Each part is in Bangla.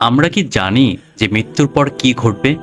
আমরা কি জানি যে মৃত্যুর পর কি ঘটবে?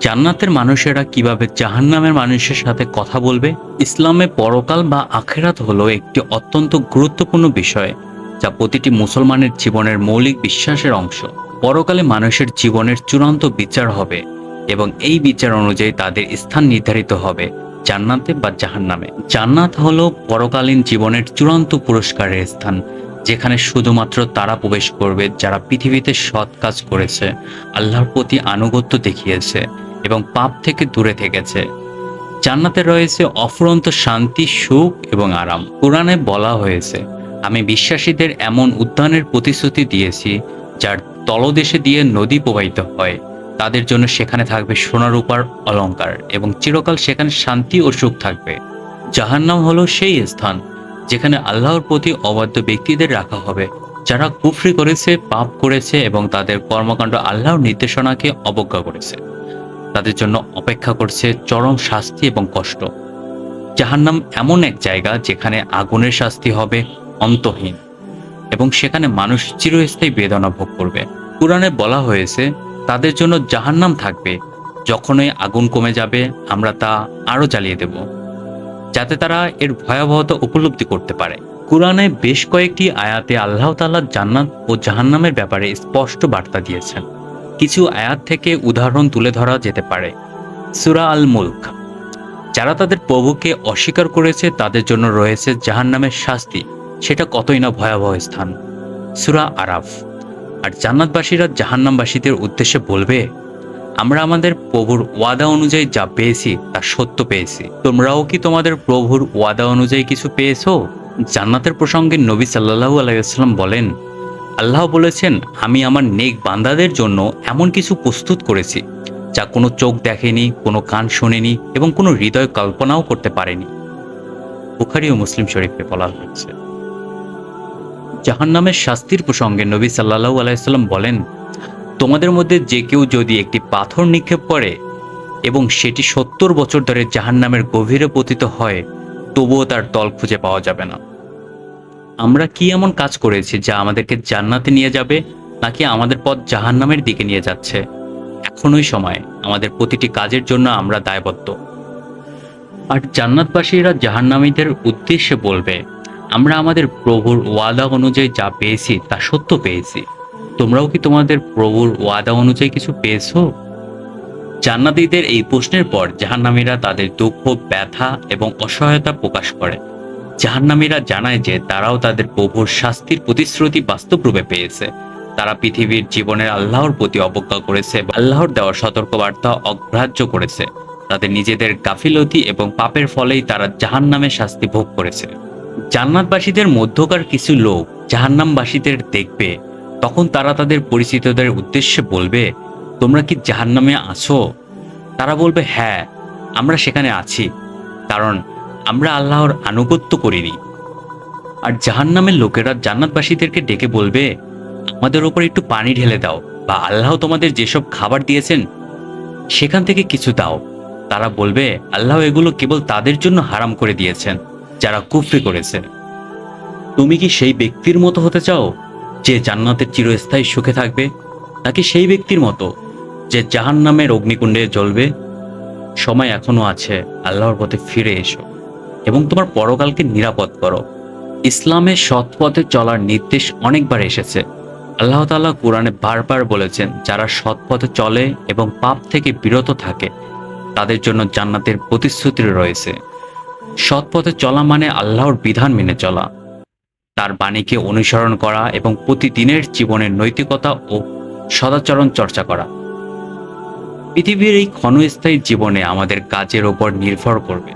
জান্নাতের মানুষেরা কীভাবে জাহান্নামের মানুষের সাথে কথা বলবে? ইসলামে পরকাল বা আখেরাত হলো একটি অত্যন্ত গুরুত্বপূর্ণ বিষয়, যা প্রতিটি মুসলমানের জীবনের মৌলিক বিশ্বাসের অংশ। পরকালে মানুষের জীবনের চূড়ান্ত বিচার হবে এবং এই বিচার অনুযায়ী তাদের স্থান নির্ধারিত হবে জান্নাতে বা জাহান্নামে। জান্নাত হলো পরকালীন জীবনের চূড়ান্ত পুরস্কারের স্থান যেখানে শুধুমাত্র তারা প্রবেশ করবে যারা পৃথিবীতে সৎ কাজ করেছে, আল্লাহর প্রতি আনুগত্য দেখিয়েছে এবং পাপ থেকে দূরে থেকেছে। জান্নাতে রয়েছে অফুরন্ত শান্তি, সুখ এবং আরাম। কোরআনে বলা হয়েছে, আমি বিশ্বাসীদের এমন উদ্যানের প্রতিশ্রুতি দিয়েছি, যার তলদেশে দিয়ে নদী প্রবাহিত হয়। তাদের জন্য সেখানে থাকবে সোনারূপার অলংকার এবং চিরকাল সেখানে শান্তি ও সুখ থাকবে। জাহান্নাম হলো সেই স্থান যেখানে আল্লাহর প্রতি অবাধ্য ব্যক্তিদের রাখা হবে। যারা কুফরি করেছে, পাপ করেছে এবং তাদের কর্মকাণ্ড আল্লাহর নির্দেশনাকে অবজ্ঞা করেছে। তাদের জন্য অপেক্ষা করছে চরম শাস্তি এবং কষ্ট। জাহান্নাম এমন এক জায়গা যেখানে আগুনের শাস্তি হবে, অন্তহীন। এবং সেখানে মানুষ চিরস্থায়ী বেদনা ভোগ করবে। কোরআনে বলা হয়েছে, তাদের জন্য জাহান্নাম থাকবে। যখনই আগুন কমে যাবে, আমরা তা আরও জ্বালিয়ে দেব। যাতে তারা এর ভয়াবহতা উপলব্ধি করতে পারে। কোরআনে বেশ কয়েকটি আয়াতে আল্লাহ তাআলা জান্নাত ও জাহান্নামের ব্যাপারে স্পষ্ট বার্তা দিয়েছেন। কিছু আয়াত থেকে উদাহরণ তুলে ধরা যেতে পারে। সুরা আল মুলক যারা তাদের প্রভুকে অস্বীকার করেছে, তাদের জন্য রয়েছে জাহান্নামের শাস্তি। সেটা কতই না ভয়াবহ স্থান। সুরা আরাফ। আর জান্নাতবাসীরা জাহান্নামবাসীদের উদ্দেশ্যে বলবে আমরা আমাদের প্রভুর ওয়াদা অনুযায়ী যা পেয়েছি, তা সত্য পেয়েছি। তোমরাও কি তোমাদের প্রভুর ওয়াদা অনুযায়ী কিছু পেয়েছ? জান্নাতের প্রসঙ্গে নবী সাল্লাল্লাহু আলাইসাল্লাম বলেন, আল্লাহ বলেছেন, আমি আমার নেক বান্দাদের জন্য এমন কিছু প্রস্তুত করেছি, যা কোনো চোখ দেখেনি, কোনো কান শোনেনি এবং কোনো হৃদয় কল্পনাও করতে পারেনি। বুখারি ও মুসলিম শরীফে বলা হয়েছে। জাহান্নামের শাস্তির প্রসঙ্গে নবী সাল্লাহু আলাইসাল্লাম বলেন তোমাদের মধ্যে যে কেউ যদি একটি পাথর নিক্ষেপ করে এবং সেটি সত্তর বছর ধরে জাহান্নামের গভীরে পতিত হয়, তবুও তার দল খুঁজে পাওয়া যাবে না। আমরা কি এমন কাজ করেছি যা আমাদেরকে জান্নাতে নিয়ে যাবে, নাকি আমাদের পথ জাহান্নামের দিকে নিয়ে যাচ্ছে? এখনই সময়। আমাদের প্রতিটি কাজের জন্য আমরা দায়বদ্ধ। আর জান্নাতবাসীরা জাহান্নামীদের উদ্দেশ্যে বলবে, আমরা আমাদের প্রভুর ওয়াদা অনুযায়ী যা পেয়েছি তা সত্য পেয়েছি। তোমরাও কি তোমাদের প্রভুর ওয়াদা অনুযায়ী কিছু পেয়েছ? জান্নাতীদের এই প্রশ্নের পর জাহান্নামীরা তাদের দুঃখ, ব্যথা এবং অসহায়তা প্রকাশ করে। জাহান্নামীরা জানায় যে তারাও তাদের প্রভুর শাস্তির প্রতিশ্রুতি বাস্তবরূপে পেয়েছে। তারা পৃথিবীর জীবনের আল্লাহর প্রতি অবজ্ঞা করেছে আল্লাহর দেওয়া সতর্কবার্তা অগ্রাহ্য করেছে। তাদের নিজেদের গাফিলতি এবং পাপের ফলেই তারা জাহান্নামের শাস্তি ভোগ করেছে। জান্নাতবাসীদের মধ্যকার কিছু লোক জাহান্নামবাসীদের দেখবে তখন তারা তাদের পরিচিতদের উদ্দেশ্যে বলবে, তোমরা কি জাহান্নামে আছো? তারা বলবে হ্যাঁ আমরা সেখানে আছি, কারণ আমরা আল্লাহর আনুগত্য করিনি। আর জাহান্নামের লোকেরা জান্নাতবাসীদেরকে ডেকে বলবে, আমাদের ওপর একটু পানি ঢেলে দাও বা আল্লাহ তোমাদের যেসব খাবার দিয়েছেন, সেখান থেকে কিছু দাও। তারা বলবে, আল্লাহ এগুলো কেবল তাদের জন্য হারাম করে দিয়েছেন, যারা কুফরি করেছে তুমি কি সেই ব্যক্তির মতো হতে চাও? যে জান্নাতের চিরস্থায়ী সুখে থাকবে, নাকি সেই ব্যক্তির মতো যে জাহান নামের অগ্নিকুণ্ডে জ্বলবে? সময় এখনও আছে, আল্লাহর পথে ফিরে এসো এবং তোমার পরকালকে নিরাপদ করো। ইসলামের সৎ পথে চলার নির্দেশ অনেকবার এসেছে। আল্লাহ তাআলা কোরআনে বারবার বলেছেন, যারা সৎ পথে চলে এবং পাপ থেকে বিরত থাকে, তাদের জন্য জান্নাতের প্রতিশ্রুতি রয়েছে। সৎ পথে চলা মানে আল্লাহর বিধান মেনে চলা। তার বাণীকে অনুসরণ করা এবং প্রতিদিনের জীবনের নৈতিকতা ও সদাচরণ চর্চা করা। পৃথিবীর এই ক্ষণস্থায়ী জীবনে আমাদের কাজের ওপর নির্ভর করবে।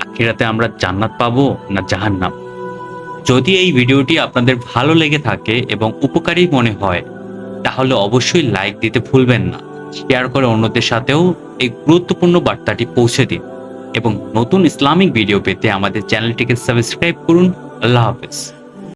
আখিরাতে আমরা জান্নাত পাবো না জাহান্নাম? যদি এই ভিডিওটি আপনাদের ভালো লেগে থাকে এবং উপকারী মনে হয়, তাহলে অবশ্যই লাইক দিতে ভুলবেন না। শেয়ার করে অন্যদের সাথেও এই গুরুত্বপূর্ণ বার্তাটি পৌঁছে দিন এবং নতুন ইসলামিক ভিডিও পেতে আমাদের চ্যানেলটিকে সাবস্ক্রাইব করুন। আল্লাহ হাফেজ।